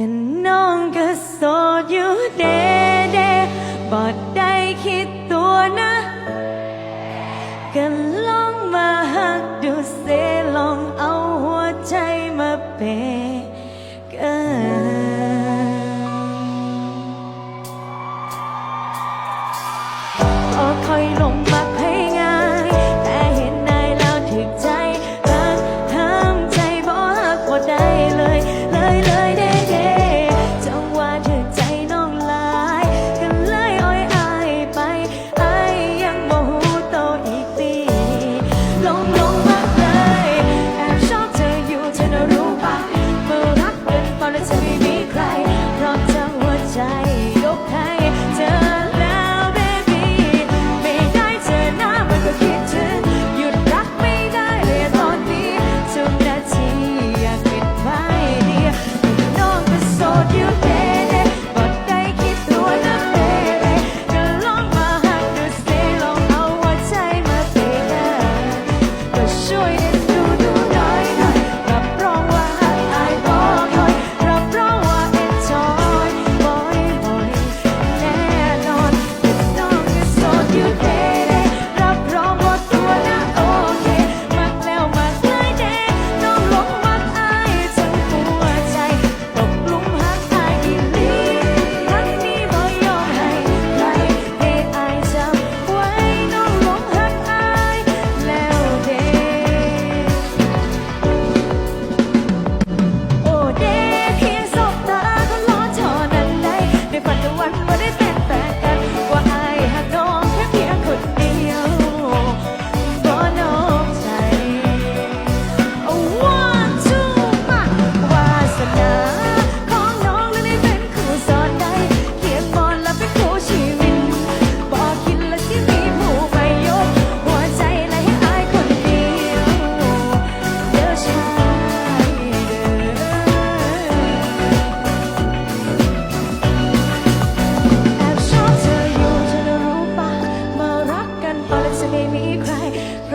กันน้องก็โสดอยู่เดเดบอดได้คิดตัวนะกันลองมาหักดูเซลองเอาหัวใจมาเปกัน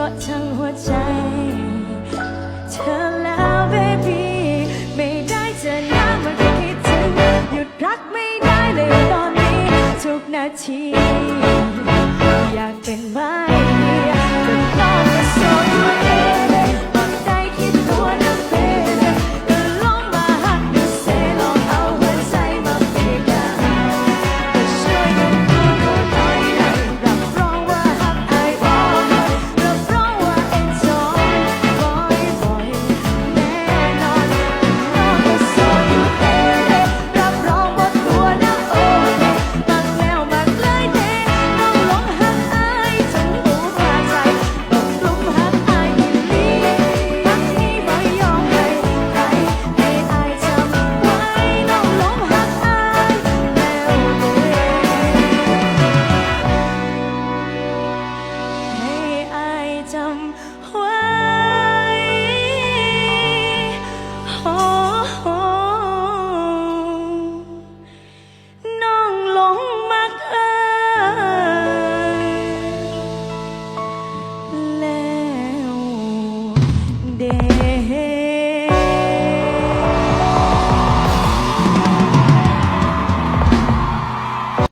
ราะทั้งหัวใจ เธอแล้ว baby ไม่ได้จะน้ามันคิดถึงหยุดรักไม่ได้เลยตอนนี้ ทุกนาที time.